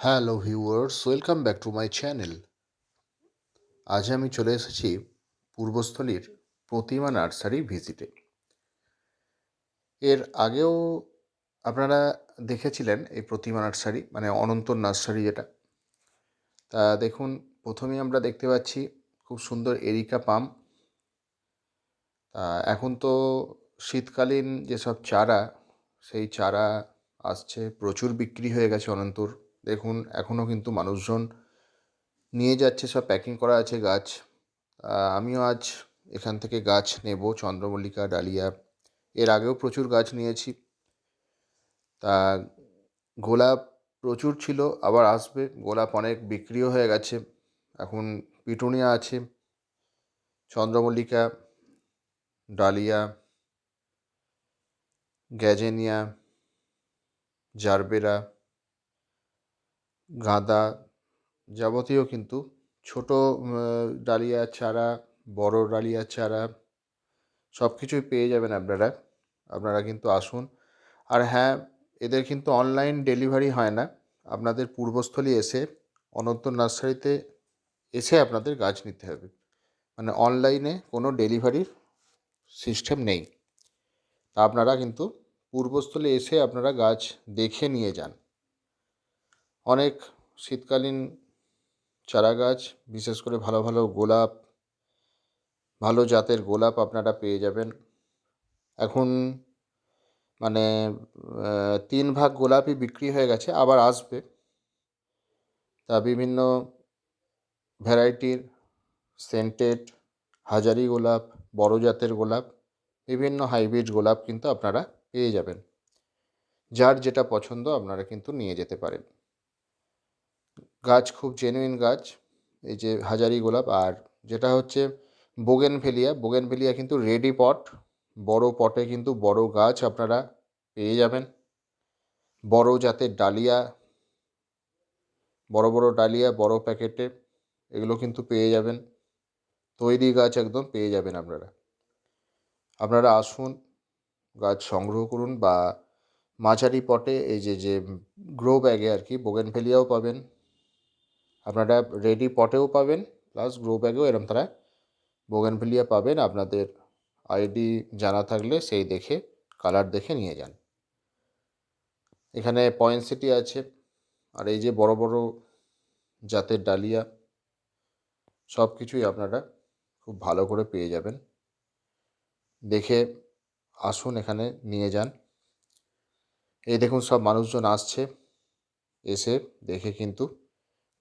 Hello viewers welcome back to my channel আজ আমি চলে এসেছি পূর্বস্থলীর প্রতিমা নার্সারি ভিজিটে। এর আগেও আপনারা দেখেছিলেন এই প্রতিমা নার্সারি মানে অনন্ত নার্সারি যেটা। তা দেখুন প্রথমেই আমরা দেখতে পাচ্ছি খুব সুন্দর এরিকা পাম। তা এখন তো শীতকালীন যেসব চারা, সেই চারা আসছে, প্রচুর বিক্রি হয়ে গেছে অনন্তর। দেখুন এখনও কিন্তু মানুষজন নিয়ে যাচ্ছে, সব প্যাকিং করা আছে গাছ। আমিও আজ এখান থেকে গাছ নেব, চন্দ্রমল্লিকা, ডালিয়া। এর আগেও প্রচুর গাছ নিয়েছি। তা গোলাপ প্রচুর ছিল, আবার আসবে। গোলাপ অনেক বিক্রিও হয়ে গেছে। এখন পিটুনিয়া আছে। চন্দ্রমল্লিকা, ডালিয়া, গ্যাজেনিয়া, জারবেরা। গাঁদা যাবতীয় কিন্তু ছোট ডালিয়া চারা, বড় ডালিয়া চারা সব কিছুই পেয়ে যাবেন আপনারা। আপনারা কিন্তু আসুন। আর হ্যাঁ এদের কিন্তু অনলাইন ডেলিভারি হয় না। আপনাদের পূর্বস্থলী এসে অনন্ত নার্সারিতে এসে আপনাদের গাছ নিতে হবে। মানে অনলাইনে কোনো ডেলিভারির সিস্টেম নেই। তা আপনারা কিন্তু পূর্বস্থলে এসে আপনারা গাছ দেখে নিয়ে যান। অনেক শীতকালীন চারা গাছ বিশেষ করে ভালো ভালো গোলাপ, ভালো জাতের গোলাপ আপনারা পেয়ে যাবেন। এখন মানে তিন ভাগ গোলাপই বিক্রি হয়ে গেছে, আবার আসবে। তা বিভিন্ন ভ্যারাইটির সেন্টেড হাজারি গোলাপ, বড় জাতের গোলাপ, বিভিন্ন হাইব্রিড গোলাপ কিন্তু আপনারা পেয়ে যাবেন। যার যেটা পছন্দ আপনারা কিন্তু নিয়ে যেতে পারেন। গাছ, খুব জেনুইন গাছ, এই যে হাজারি গোলাপ, আর যেটা হচ্ছে বোগেনভেলিয়া বোগেনভেলিয়া কিন্তু রেডি পট বড় পটে কিন্তু বড় গাছ আপনারা পেয়ে যাবেন। বড় জাতের ডালিয়া, বড় বড় ডালিয়া, বড় প্যাকেটে, এগুলো কিন্তু পেয়ে যাবেন। তৈরি গাছ একদম পেয়ে যাবেন আপনারা। আপনারা আসুন, গাছ সংগ্রহ করুন, বা মাঝারি পটে এই যে যে গ্রো ব্যাগে আর কি বোগেনভেলিয়াও পাবেন। আপনারা রেডি পটেও পাবেন প্লাস গ্রো ব্যাগেও এরম তারা বোগেনভেলিয়া পাবেন। আপনাদের আইডি জানা থাকলে সেই দেখে কালার দেখে নিয়ে যান। এখানে পয়েন্সিটি আছে, আর এই যে বড় বড় জাতের ডালিয়া সব কিছুই আপনারা খুব ভালো করে পেয়ে যাবেন। দেখে আসুন এখানে, নিয়ে যান। এই দেখুন সব মানুষজন আসছে, এসে দেখে কিন্তু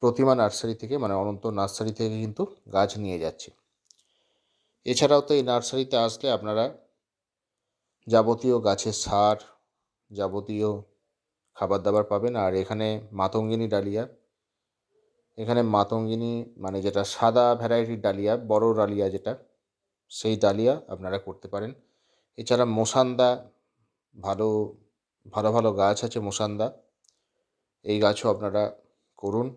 প্রতিমা নার্সারি থেকে মানে অনন্ত নার্সারি থেকে কিন্তু গাছ নিয়ে যাচ্ছে। এছাড়াও তো এই নার্সারিতে আসলে আপনারা যাবতীয় গাছের সার, যাবতীয় খাবার দাবার পাবেন। আর এখানে মাতঙ্গিনী ডালিয়া, এখানে মাতঙ্গিনী মানে যেটা সাদা ভ্যারাইটির ডালিয়া, বড় ডালিয়া যেটা, সেই ডালিয়া আপনারা করতে পারেন। এছাড়া মোসান্দা ভালো ভালো ভালো গাছ আছে মোসান্দা এই গাছও আপনারা করুন।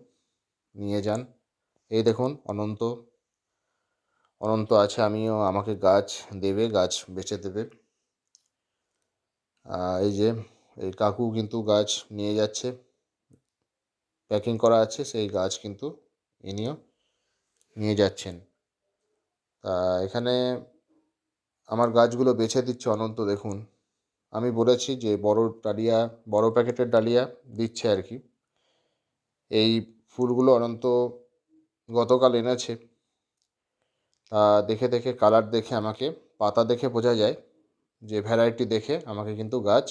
নিয়ে যান। এই দেখুন, অনন্ত অনন্ত আছে, আমিও আমাকে গাছ দেবে, গাছ বেচে দেবে। এই যে, এই কাকু কিন্তু গাছ নিয়ে যাচ্ছে। প্যাকিং করা আছে, সেই গাছ কিন্তু ইনিও নিয়ে যাচ্ছেন। তা, এখানে আমার গাছগুলো বেছে দিচ্ছে অনন্ত, দেখুন। আমি বলেছি যে, বড় ডালিয়া, বড় প্যাকেটের ডালিয়া দিচ্ছে আর কি। এই ফুলগুলো অনন্ত গতকাল এনেছে। তা দেখে দেখে কালার দেখে আমাকে, পাতা দেখে বোঝা যায় যে ভ্যারাইটি দেখে আমাকে কিন্তু গাছ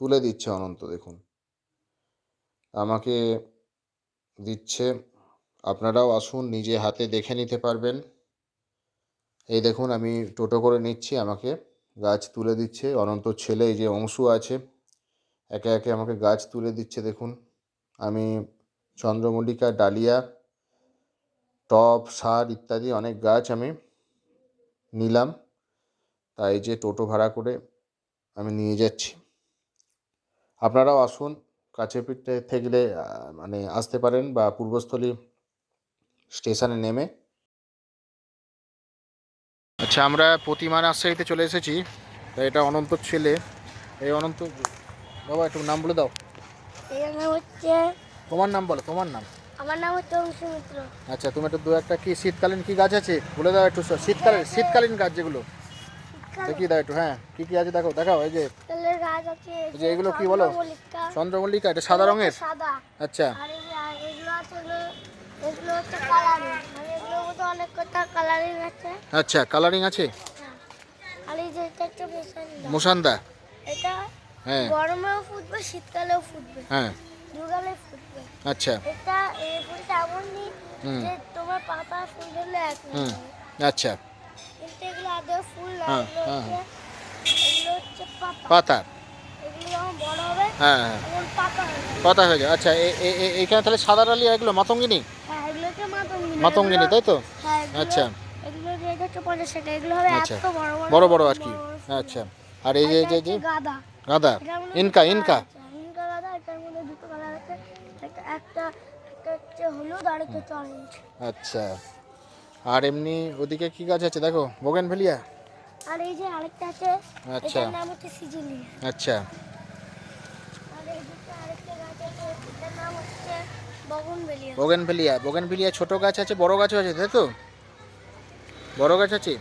তুলে দিচ্ছে অনন্ত, দেখুন। আমাকে দিচ্ছে, আপনারাও আসুন, নিজে হাতে দেখে নিতে পারবেন। এই দেখুন, আমি টোটো করে নিচ্ছি, আমাকে গাছ তুলে দিচ্ছে। অনন্ত ছেলে, এই যে অংশু আছে, একে একে আমাকে গাছ তুলে দিচ্ছে, দেখুন। আমি চন্দ্রমল্লিকা, ডালিয়া টব সার ইত্যাদি অনেক গাছ আমি নিলাম। তাই যে টোটো ভাড়া করে আমি নিয়ে যাচ্ছি। আপনারাও আসুন, কাছে পিঠে থেকে মানে আসতে পারেন বা পূর্বস্থলী স্টেশনে নেমে। আচ্ছা আমরা প্রতিমা নার্সারিতে চলে এসেছি। তা এটা অনন্ত ছেলে। এই অনন্ত বাবা, একটু নাম বলে দাও। হচ্ছে তোমার নাম বলো তোমার নাম? আমার নাম হচ্ছে অংশু মিত্র আচ্ছা তুমি একটু দু একটা কি শীতকালীন কি গাছ আছে? বলে দাও একটু শীতকালীন শীতকালীন গাছ যেগুলো। দেখি দাও একটু হ্যাঁ কি কি আছে দেখো দেখাও এই যে গাছ আছে এই যে এগুলো কি বলো? চন্দ্রমল্লিকা, এটা সাদা রঙের? সাদা। আচ্ছা। আর এগুলো আছে এগুলো হচ্ছে কালারিং। মানে এগুলোর মধ্যে অনেক কটা কালারিং আছে। আচ্ছা কালারিং আছে? হ্যাঁ। আর এই যে এটা একটা বেসন মুসান্দা এটা হ্যাঁ। গরমেও ফুটবে শীতকালেও ফুটবে। হ্যাঁ। ফুটবে আচ্ছা। এটা এই ফুলটা। যে তোমার পাতা ধরলে এক হুম আচ্ছা। কিন্তু এগুলো আদৌ ফুল না হ্যাঁ, এগুলো হ্যাঁ, হচ্ছে পাতা। হ্যাঁ হ্যাঁ। পাতা হয়ে যায় আচ্ছা এইখানে তাহলে সাদা ডালিয়া এগুলো মাতঙ্গিনী? মাতঙ্গিনী। তাই তো? আচ্ছা। আচ্ছা। বড় বড় আর কি। আচ্ছা। আর এই যে গাঁদা। গাঁদা। Inca Inca. একটা একটা হচ্ছে হলুদ আর একটা হচ্ছে অরেঞ্জ আচ্ছা। আর এমনি ওদিকে কি গাছ আছে? দেখো বোগেন ভেলিয়া আর এই যে আরেকটা আছে আচ্ছা। এটার নাম হচ্ছে আচ্ছা। আর এই দিকে আরেকটা গাছ আছে এটার নাম হচ্ছে ছোট গাছ আছে বড় গাছও আছে তাই তো? বড় গাছ আছে?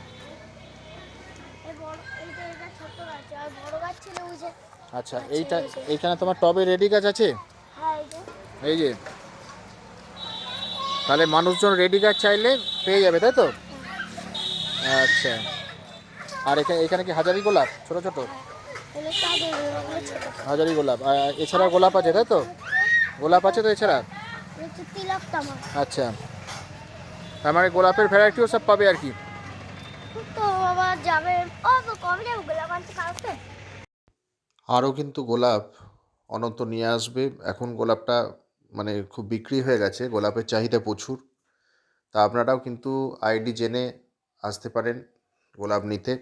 যে যে আচ্ছা এইটা এইখানে তোমার টবে রেডি গাছ আছে? হ্যাঁ এই যে। এই যে। তাহলে মানুষজন রেডি গাছ চাইলে পেয়ে যাবে, তাই তো? আচ্ছা। আর এখানে এখানে কি হাজারি গোলাপ? ছোট ছোট? হাজারি গোলাপ। এছাড়া গোলাপ আছে, তাই তো? গোলাপ আছে তো এছাড়া? আচ্ছা। তার মানে গোলাপের ভ্যারাইটিও সব পাবে আর কি। আরও কিন্তু গোলাপ অনন্ত নিয়ে আসবে। এখন গোলাপটা মানে খুব বিক্রি হয়ে গেছে গোলাপের চাহিদা প্রচুর। তা আপনারাও কিন্তু আইডি জেনে আসতে পারেন গোলাপ নিতে।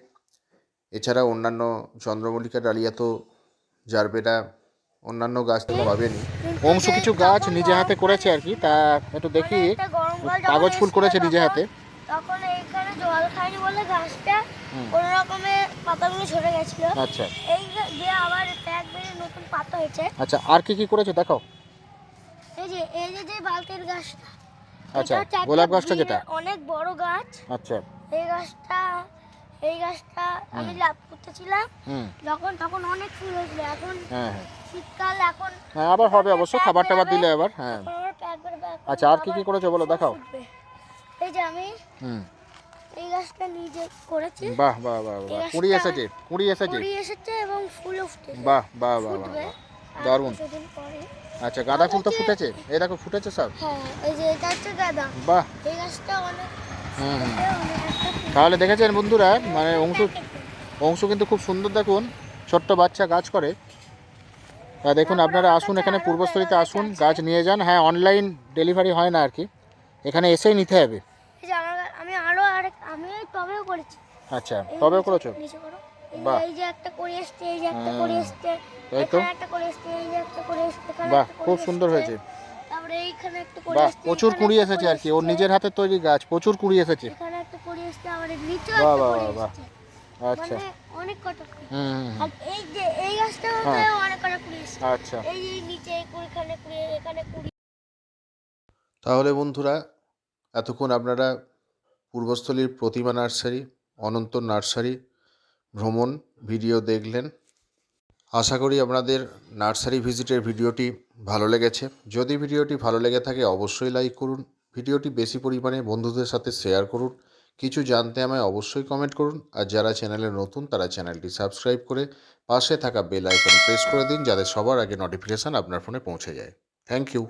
এছাড়া অন্যান্য চন্দ্রমল্লিকা ডালিয়া তো জারবেরা অন্যান্য গাছ তো পাবেনই অংশ কিছু গাছ নিজে হাতে করেছে আর কি তা একটু দেখি মানে যখন কাগজ ফুল করেছে নিজে হাতে। তখন এইখানে জল খায়নি বলে গাছটা হুম। কোনো রকমে পাতাগুলো ঝরে গেছিল। আচ্ছা। এই যে- আবার প্যাক বেরিয়ে নতুন পাতা হয়েছে। আচ্ছা আর কি কি করেছে দেখো এই যে এই যে যে বালতির গাছটা। আচ্ছা, গোলাপ গাছটা যেটা? অনেক বড় গাছ। আচ্ছা। এই গাছটা এই গাছটা আমি লাভ করতেছিলাম। যখন তখন অনেক ফুল হয়েছিল। এখন হ্যাঁ হ্যাঁ। শীতকাল এখন হ্যাঁ আবার হবে অবশ্য। খাবার টাবার দিলে আবার হ্যাঁ। আচ্ছা আর কি কি করেছ বলো দেখাও। এই যে আমি হুম। এই গাছটা নিজে করেছি। বাহ বাহ বাহ বাহ। কুড়ি এসেছে কুড়ি এসেছে। কুড়ি এসেছে এবং ফুলও ফুটেছে বাহ বাহ বাহ বাহ দারুণ। আচ্ছা গাঁদা ফুল তো ফুটেছে। এই দেখো ফুটেছে সব। হ্যাঁ এই যে এটা হচ্ছে গাঁদা। বাহ। এই গাছটা অনেক। তাহলে দেখেছেন বন্ধুরা মানে অংশু অংশু কিন্তু খুব সুন্দর দেখুন। ছোট্ট বাচ্চা গাছ করে। তা দেখুন আপনারা আসুন এখানে পূর্বস্থলীতে আসুন গাছ নিয়ে যান। হ্যাঁ অনলাইন ডেলিভারি হয় না আর কি। এখানে এসেই নিতে হবে। এই যে আমার গা- আমি আরও আমি টবেও করেছি। আচ্ছা তবেও করেছ? বাহ। এই যে একটা করে এসছে এই যে একটা করে এসছে তাই তো? এখানে একটা করে এসছে এই যে একটা করে এসছে বাহ খুব সুন্দর হয়েছে। তারপরে এইখানে একটা করে বাহ প্রচুর কুড়ি এসেছে আর কি ওর নিজের হাতে তৈরি গাছ প্রচুর কুড়ি এসেছে। এখানে একটা করে এসছে আবার এর বাহ, একটা বাহ, করে বাহ, বাহ। এসছে। আচ্ছা। মানে অনেক কটা হুম হুম, হুম। আর এই যে এই গাছটা হ্যাঁ। অনেক কটা কুড়ি এসছে। আচ্ছা। এই যে নিচে এই কুড়ি এখানে কুড়ি। তাহলে বন্ধুরা এতক্ষণ আপনারা পূর্বস্থলীর প্রতিমা নার্সারি অনন্ত নার্সারি ভ্রমণ ভিডিও দেখলেন। আশা করি আপনাদের নার্সারি ভিজিটের ভিডিওটি ভালো লেগেছে। যদি ভিডিওটি ভালো লেগে থাকে, অবশ্যই লাইক করুন। ভিডিওটি বেশি পরিমাণে বন্ধুদের সাথে শেয়ার করুন। কিছু জানতে আমায় অবশ্যই কমেন্ট করুন। আর যারা চ্যানেলে নতুন, তারা চ্যানেলটি সাবস্ক্রাইব করে পাশে থাকা বেল আইকন প্রেস করে দিন, যাতে সবার আগে নোটিফিকেশান আপনার ফোনে পৌঁছে যায়। Thank you